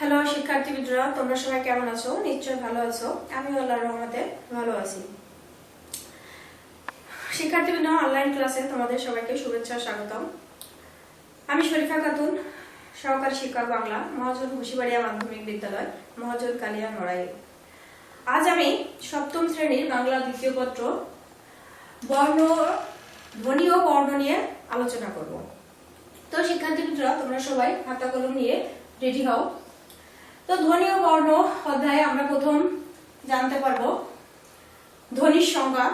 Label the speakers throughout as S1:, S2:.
S1: Hello, শিক্ষার্থীবৃন্দরা, তোমরা সবাই কেমন আছো? নিশ্চয় ভালো আছো। আমি আল্লাহর রহমতে ভালো আছি। শিক্ষার্থীবৃন্দ অনলাইন ক্লাসে তোমাদের সবাইকে শুভেচ্ছা, স্বাগতম। আমি শরীফা খাতুন, সহকারী শিক্ষক বাংলা মহাজন ঘুষিবাড়িয়া মাধ্যমিক বিদ্যালয় মহাজন কালিয়া নড়াই আজ আমি সপ্তম শ্রেণির বাংলা দ্বিতীয় পত্র, বর্ণ, ধ্বনি ও বর্ণ নিয়ে আলোচনা করব। তো, শিক্ষার্থীবৃন্দরা, তোমরা সবাই খাতা কলম নিয়ে রেডি হও। তো ধ্বনি ও বর্ণ অধ্যায়ে আমরা প্রথম জানতে পারব ধ্বনির সংজ্ঞা।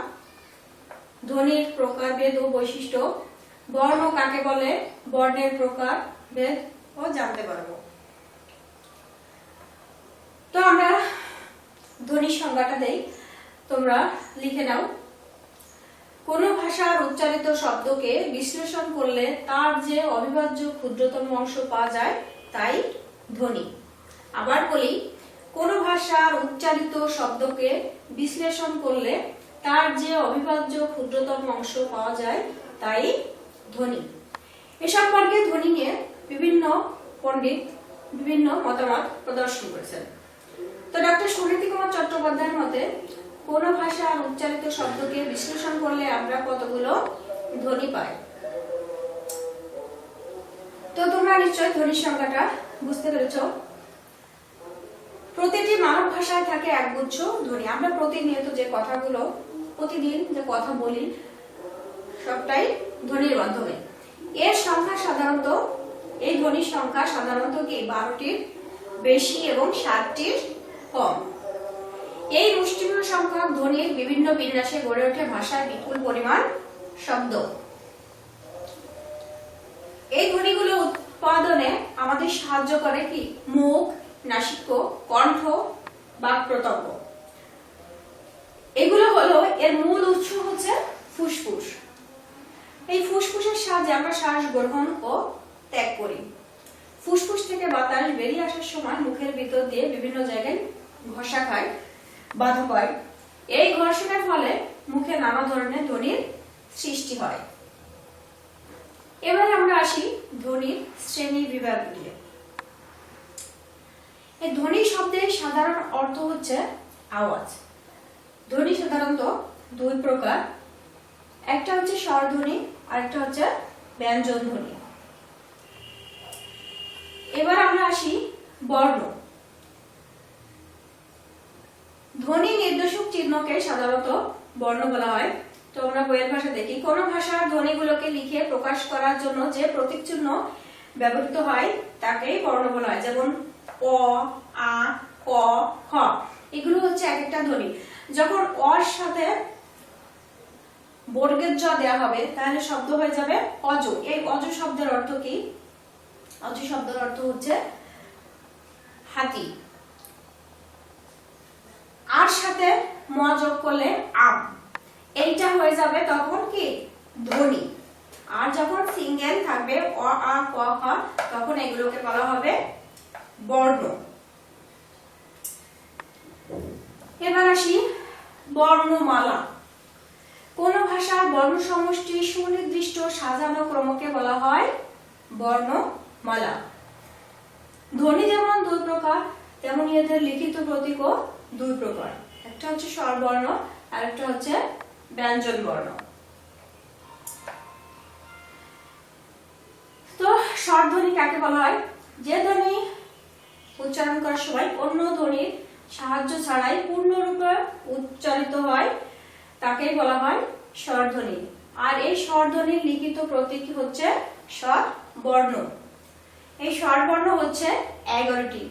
S1: ধ্বনির প্রকার প্রকারভেদ ও বৈশিষ্ট্য। বর্ণ কাকে বলে? বর্ণের প্রকার ভেদ ও জানতে পারব। তো আমরা ধ্বনির সংজ্ঞাটা দেই, তোমরা লিখে নাও। কোনো ভাষার উচ্চারিত শব্দকে বিশ্লেষণ করলে তার যে অবিভাজ্য ক্ষুদ্রতম অংশ পাওয়া যায়, তাই ধ্বনি। আবার বলি, কোন ভাষার উচ্চারিত শব্দকে বিশ্লেষণ করলে তার যে অবিভাজ্য ক্ষুদ্রতম অংশ পাওয়া যায়, তাই ধ্বনি। এ সম্পর্কে ধ্বনি নিয়ে বিভিন্ন পণ্ডিত বিভিন্ন মতামত প্রদর্শন করেছেন। তো ডক্টর সুনীতি কুমার চট্টোপাধ্যায়ের মতে, কোন ভাষার উচ্চারিত শব্দকে বিশ্লেষণ করলে আমরা কতগুলো ধ্বনি পাই? তো তোমরা নিশ্চয় ধ্বনির সংখ্যাটা বুঝতে পেরেছ। প্রতিটি মানব ভাষায় থাকে একগুচ্ছ ধ্বনি। আমরা প্রতিনিয়ত যে কথাগুলো প্রতিদিন যে কথা বলি, সবটাই ধ্বনির মাধ্যমে। এর সংখ্যা সাধারণত, এই ধ্বনির সংখ্যা সাধারণত কি? বারোটির বেশি এবং ষাটটির কম। এই মুষ্টিমেয় সংখ্যক ধ্বনির বিভিন্ন বিন্যাসে গড়ে ওঠে ভাষার বিপুল পরিমাণ শব্দ। এই ধ্বনিগুলো উৎপাদনে আমাদের সাহায্য করে কি? মুখ নাসিক্য, কণ্ঠ বা প্রতঙ্গ এগুলো হলো, এর মূল উৎস হচ্ছে ফুসফুস। এই ফুসফুসের সাহায্যে আমরা শ্বাস গ্রহণ ও ত্যাগ করি। ফুসফুস থেকে বাতাস বেরিয়ে আসার সময় মুখের ভিতর দিয়ে বিভিন্ন জায়গায় ঘষা খায়, বাধা পায়। এই ঘর্ষণের ফলে মুখে নানা ধরনের ধ্বনির সৃষ্টি হয়। এবারে আমরা আসি ধ্বনির শ্রেণি বিভাগ নিয়ে। এই ধ্বনি শব্দের সাধারণ অর্থ হচ্ছে আওয়াজ। ধ্বনি সাধারণত দুই প্রকার। একটা হচ্ছে স্বরধ্বনি আর একটা হচ্ছে ব্যঞ্জন ধ্বনি। এবার আমরা আসি বর্ণ। ধ্বনি নির্দেশক চিহ্নকে সাধারণত বর্ণ বলা হয়। তো আমরা বইয়ের ভাষা দেখি, কোন ভাষার ধ্বনিগুলোকে লিখে প্রকাশ করার জন্য যে প্রতীক চিহ্ন ব্যবহৃত হয়, তাকেই বর্ণ বলা হয়। যেমন অ, আ, ক, খ। এগুলো হচ্ছে এক একটা ধ্বনি। যখন অর সাথে বর্গের জ দেওয়া হবে, তাহলে শব্দ হয়ে যাবে অজ। এই অজ শব্দের অর্থ কি? অজ শব্দের অর্থ হচ্ছে হাতি। আর সাথে ম যোগ করলে আম। এইটা হয়ে যাবে তখন কি? ধ্বনি। আর যখন সিঙ্গেল থাকবে, অ, আ, ক, খ, তখন এগুলোকে বলা হবে বর্ণ এবার আসি বর্ণমালা। কোন ভাষার বর্ণ সমষ্টি সুনির্দিষ্ট সাজানো ক্রমকে বলা হয় বর্ণমালা। ধ্বনি যেমন দুই প্রকার, তেমনি এদের লিখিত প্রতীকও দুই প্রকার। একটা হচ্ছে স্বরবর্ণ আর একটা হচ্ছে ব্যঞ্জন বর্ণ তো স্বরধ্বনি কাকে বলা হয়? যে ধ্বনি উচ্চারণ করার সময় অন্য ধ্বনির সাহায্য ছাড়াই পূর্ণরূপে উচ্চারিত হয়। তাকেই বলা হয় স্বরধ্বনি। আর এই স্বরধ্বনির লিখিত প্রতীক হচ্ছে স্বর বর্ণ এই স্বরবর্ণ হচ্ছে এগারোটি।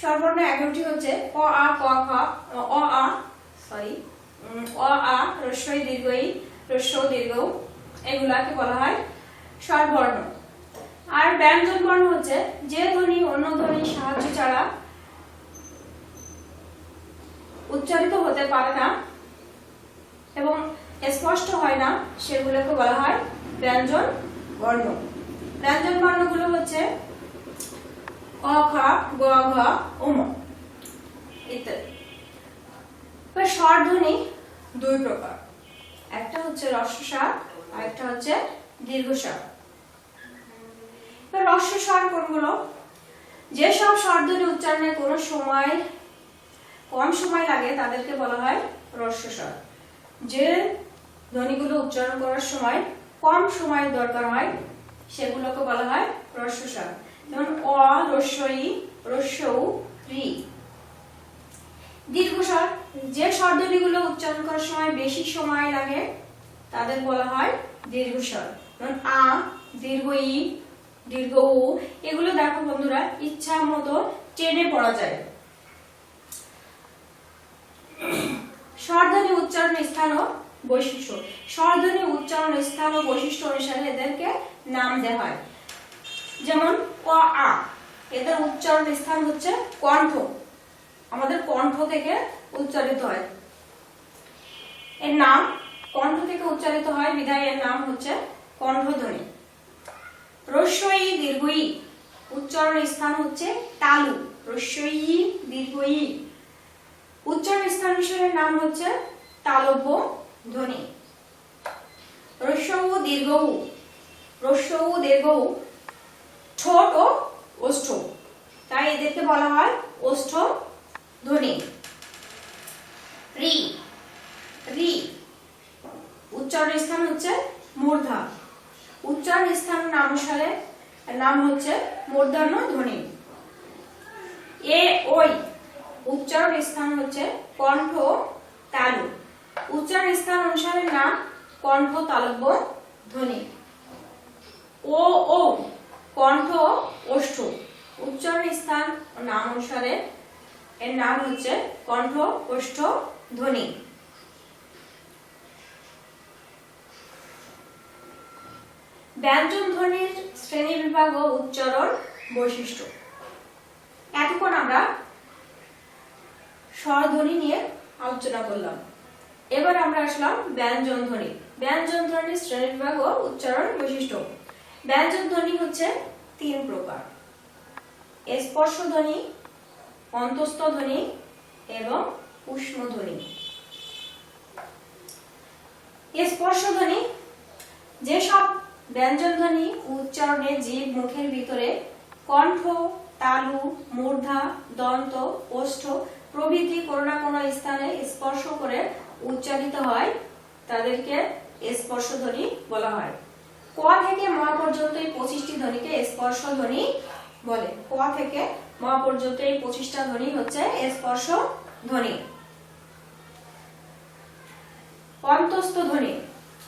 S1: স্বরবর্ণ এগারোটি হচ্ছে অ আ, ক, খ, অ, আ সরি অ, আ রস্বই দীর্ঘই রস্ব দীর্ঘ এগুলাকে বলা হয় স্বরবর্ণ। আর ব্যঞ্জন বর্ণ হচ্ছে যে ধ্বনি অন্য ধ্বনির সাহায্য ছাড়া উচ্চারিত হতে পারে না এবং স্পষ্ট হয় না সেগুলোকে বলা হয় ব্যঞ্জন বর্ণ ব্যঞ্জন বর্ণগুলো হচ্ছে অ খ, গ, ঘ উম ইত্যাদি। এবার স্বরধ্বনি দুই প্রকার। একটা হচ্ছে রস্বসার আর একটা হচ্ছে দীর্ঘসার এবার রস্বসার কোনগুলো যেসব স্বরধ্বনি উচ্চারণে কোনো সময়, কম সময় লাগে, তাদেরকে বলা হয় হ্রস্ব স্বর যে ধ্বনিগুলো উচ্চারণ করার সময়, কম সময় দরকার হয়, সেগুলোকে বলা হয় হ্রস্ব স্বর যেমন, অ রস্বই রস্যৌ, রি। দীর্ঘস্বর যে স্বরধ্বনিগুলো উচ্চারণ করার সময় বেশি সময় লাগে, তাদের বলা হয় দীর্ঘস্বর যেমন, আ, দীর্ঘ ই দীর্ঘ উ। এগুলো দেখো বন্ধুরা, ইচ্ছা মতো টেনে পড়া যায়। স্বরধ্বনি উচ্চারণ স্থান ও বৈশিষ্ট্য। স্বরধ্বনি উচ্চারণ স্থান ও বৈশিষ্ট্য অনুসারে এদেরকে নাম দেওয়া হয়। যেমন, ক, আ। এদের উচ্চারণ স্থান হচ্ছে কণ্ঠ। আমাদের কণ্ঠ থেকে উচ্চারিত হয়। এর নাম কণ্ঠ থেকে উচ্চারিত হয়। বিধায় এর নাম হচ্ছে কণ্ঠধ্বনি। রস্যই দীর্ঘই উচ্চারণ স্থান হচ্ছে তালু। রস্যই দীর্ঘই উচ্চারণ স্থান বিষয়ের নাম হচ্ছে তালব্য ধ্বনি। রস্যউ দীর্ঘউ রস্যউ দীর্ঘউ ঠোঁট ও ওষ্ঠ। তাই এদেরকে বলা হয় ওষ্ঠ ধ্বনি। রি। রি। উচ্চারণ স্থান হচ্ছে মূর্ধা। উচ্চারণ স্থান নামসারে নাম হচ্ছে মূর্ধন্য ধ্বনি। এ ওই উচ্চারণ স্থান হচ্ছে কণ্ঠ তালু। উচ্চারণ স্থান অনুসারে নাম কণ্ঠ তালব্য ধ্বনি। ও ও কণ্ঠ ওষ্ঠ উচ্চারণ স্থান নাম অনুসারে এর নাম হচ্ছে কণ্ঠ ওষ্ঠ ধ্বনি। ব্যঞ্জন ধ্বনির শ্রেণি বিভাগ ও উচ্চারণ বৈশিষ্ট্য। এতক্ষণ আমরা স্বরধ্বনি নিয়ে আলোচনা করলাম। এবার আমরা আসলাম ব্যঞ্জন ধ্বনি। ব্যঞ্জন ধ্বনির শ্রেণি বিভাগ ও উচ্চারণ বৈশিষ্ট্য। ব্যঞ্জন ধ্বনি হচ্ছে তিন প্রকার। স্পর্শ ধ্বনি, অন্তস্থ ধ্বনি এবং উষ্ণ ধ্বনি। স্পর্শ ধ্বনি যেসব ব্যঞ্জন ধ্বনি উচ্চারণে জীব মুখের ভিতরে কণ্ঠ, তালু, মূর্ধা, দন্ত, ওষ্ঠ প্রভৃতি কোনো না কোনো স্থানে স্পর্শ করে উচ্চারিত হয়। তাদেরকে স্পর্শ ধ্বনি বলা হয়। ক থেকে ম পর্যন্ত এই পঁচিশটি ধ্বনিকে স্পর্শ ধ্বনি বলে। ক থেকে ম পর্যন্ত এই পঁচিশটা ধ্বনি হচ্ছে স্পর্শ ধ্বনি অন্তস্থ ধ্বনি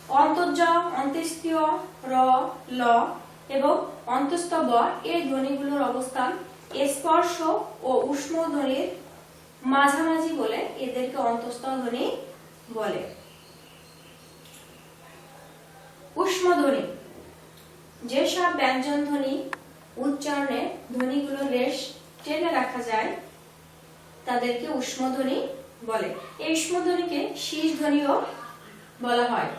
S1: অন্তর্জ অন্ত্যেষ্টীয়, র, ল এবং অন্তস্থ ব এই ধ্বনিগুলোর অবস্থান। স্পর্শ ও উষ্ম ধ্বনির মাঝামাঝি বলে এদেরকে অন্তস্থ ধ্বনি বলে। উষ্ম ধ্বনি। যেসব ব্যঞ্জন ধ্বনি উচ্চারণে ধ্বনিগুলো রেশ টেনে রাখা যায়, তাদেরকে উষ্ম ধ্বনি বলে। এই উষ্ম ধ্বনিকে শীষ ধ্বনিও বলা হয়।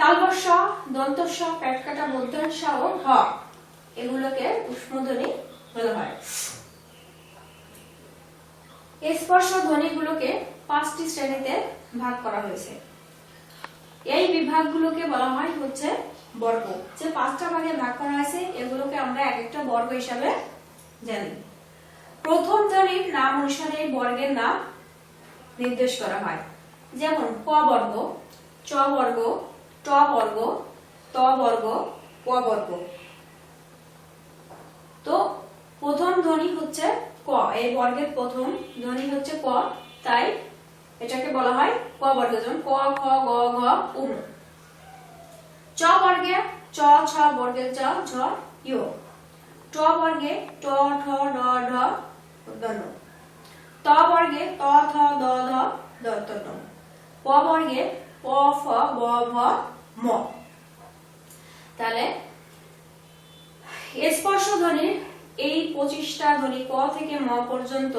S1: তালবস্য দন্তস্য পেটকাটা মধ্যাংশ ও হ এগুলোকে উষ্মধ্বনি বলা হয়। স্পর্শ ধ্বনিগুলোকে পাঁচটি শ্রেণীতে ভাগ করা হয়েছে। এই বিভাগগুলোকে বলা হয় হচ্ছে বর্গ। যে পাঁচটা ভাগে ভাগ করা হয়েছে এগুলোকে আমরা এক একটা বর্গ হিসাবে জানি। প্রথম ধ্বনির নাম অনুসারে এই বর্গের নাম নির্দেশ করা হয়। যেমন, ক বর্গ, চ বর্গ ট বর্গ, ত বর্গ প বর্গ। তো প্রথম ধ্বনি হচ্ছে ক, এই বর্গের প্রথম ধ্বনি হচ্ছে ক, তাই এটাকে বলা হয় ক বর্গ যেমন ক খ গ ঘ উম চ বর্গে চ, ছ বর্গে চ, ঝ ইয় ট বর্গে ট, ঠ ড ঢ ত বর্গে ত, থ, দ ধ দত্ত প বর্গে প, ফ, ব ভ ম। তাহলে, স্পর্শ ধ্বনির এই পঁচিশটা ধ্বনি ক থেকে ম পর্যন্ত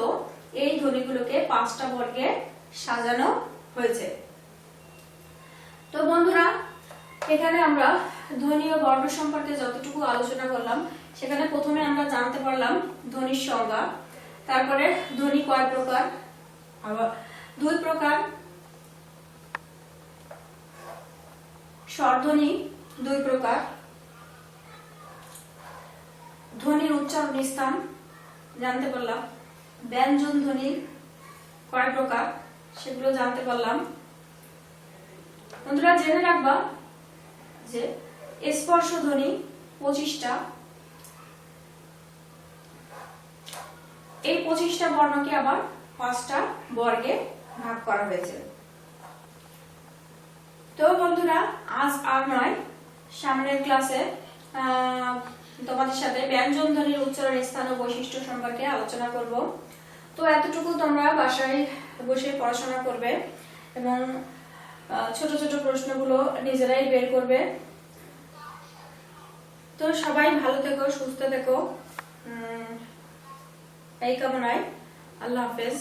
S1: এই ধ্বনিগুলোকে পাঁচটা বর্গে সাজানো হয়েছে। তো বন্ধুরা, এখানে আমরা ধ্বনি ও বর্ণ সম্পর্কে যতটুকু আলোচনা করলাম, সেখানে প্রথমে আমরা জানতে পারলাম ধ্বনির সংজ্ঞা, তারপরে ধ্বনি কয় প্রকার, আবার দুই প্রকার স্বরধ্বনি, দুই প্রকার। ধ্বনির উচ্চারণ স্থান জানতে পারলাম। ব্যঞ্জন ধ্বনির কয় প্রকার, সেগুলো জানতে পারলাম। বন্ধুরা, জেনে রাখবা যে স্পর্শ ধ্বনি পঁচিশটা। এই পঁচিশটা বর্ণকে আবার পাঁচটা বর্গে ভাগ করা হয়েছে। তো বন্ধুরা, আজ আর নয়। সামনের ক্লাসে তোমাদের সাথে ব্যঞ্জন ধ্বনির উচ্চারণ, স্থান ও বৈশিষ্ট্য সম্পর্কে আলোচনা করব। তো এতটুকু তোমরা বাসায় বসে পড়াশোনা করবে এবং ছোট ছোট প্রশ্নগুলো নিজেরাই বের করবে। তো সবাই ভালো থেকো, সুস্থ থেকো। এই কামনায় আল্লাহ হাফেজ।